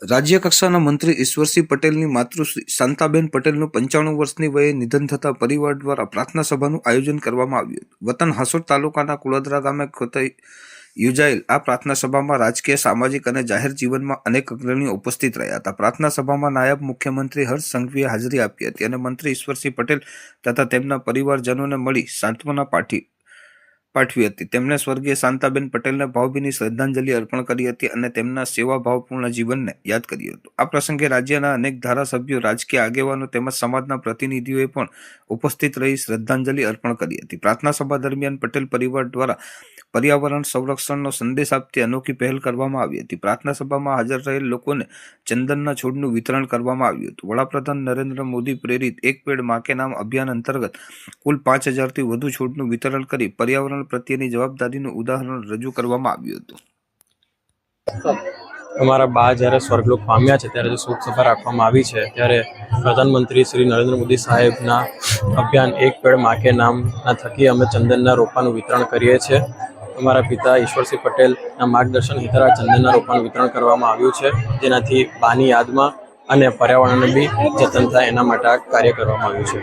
રાજ્ય કક્ષાના મંત્રી ઈશ્વરસિંહ પટેલની માતૃશ્રી શાંતાબેન પટેલનું પંચાણું વર્ષની વયે નિધન થતા પરિવાર દ્વારા પ્રાર્થના સભાનું આયોજન કરવામાં આવ્યું હતું. વતન હાસોડ તાલુકાના કુળદરા ગામે ખોતાઈ યોજાયેલ આ પ્રાર્થના સભામાં રાજકીય, સામાજિક અને જાહેર જીવનમાં અનેક અગ્રણીઓ ઉપસ્થિત રહ્યા હતા. પ્રાર્થના સભામાં નાયબ મુખ્યમંત્રી હર્ષ સંઘવીએ હાજરી આપી હતી અને મંત્રી ઈશ્વરસિંહ પટેલ તથા તેમના પરિવારજનોને મળી સાંત્વના પાઠવી પાઠવી હતી. તેમણે સ્વર્ગીય શાંતાબેન પટેલને ભાવભીની શ્રદ્ધાંજલિ અર્પણ કરી હતી અને તેમના સેવાભાવપૂર્ણ જીવનને યાદ કર્યું હતું. આ પ્રસંગે રાજ્યના અનેક ધારાસભ્યો, રાજકીય આગેવાનો તેમજ સમાજના પ્રતિનિધિઓએ પણ ઉપસ્થિત રહી શ્રદ્ધાંજલિ અર્પણ કરી હતી. પ્રાર્થના સભા દરમિયાન પટેલ પરિવાર દ્વારા પર્યાવરણ સંરક્ષણનો સંદેશ આપતી અનોખી પહેલ કરવામાં આવી હતી. પ્રાર્થના સભામાં હાજર રહેલ લોકોને ચંદનના છોડનું વિતરણ કરવામાં આવ્યું હતું. વડાપ્રધાન નરેન્દ્ર મોદી પ્રેરિત એક પેડ માકે નામ અભિયાન અંતર્ગત કુલ પાંચ હજારથી વધુ છોડનું વિતરણ કરી પર્યાવરણ પ્રત્યેની જવાબદારીનું ઉદાહરણ રજૂ કરવામાં આવ્યું હતું. અમારા બા જ્યારે સ્વર્ગલોક પામ્યા છે, ત્યારે જે શોક સભા રાખવામાં આવી છે, ત્યારે પ્રધાનમંત્રી શ્રી નરેન્દ્ર મોદી સાહેબના અભિયાન એક પેડ માકે નામના થકી અમે ચંદનના રોપાનું વિતરણ કરીએ છીએ. અમારા પિતા ઈશ્વરસિંહ પટેલના માર્ગદર્શન હેઠળ ચંદનના રોપાનું વિતરણ કરવામાં આવ્યું છે. જેનાથી બાની યાદમાં અને પર્યાવરણને બી જતન થાય એના માટે આ કાર્ય કરવામાં આવ્યું છે.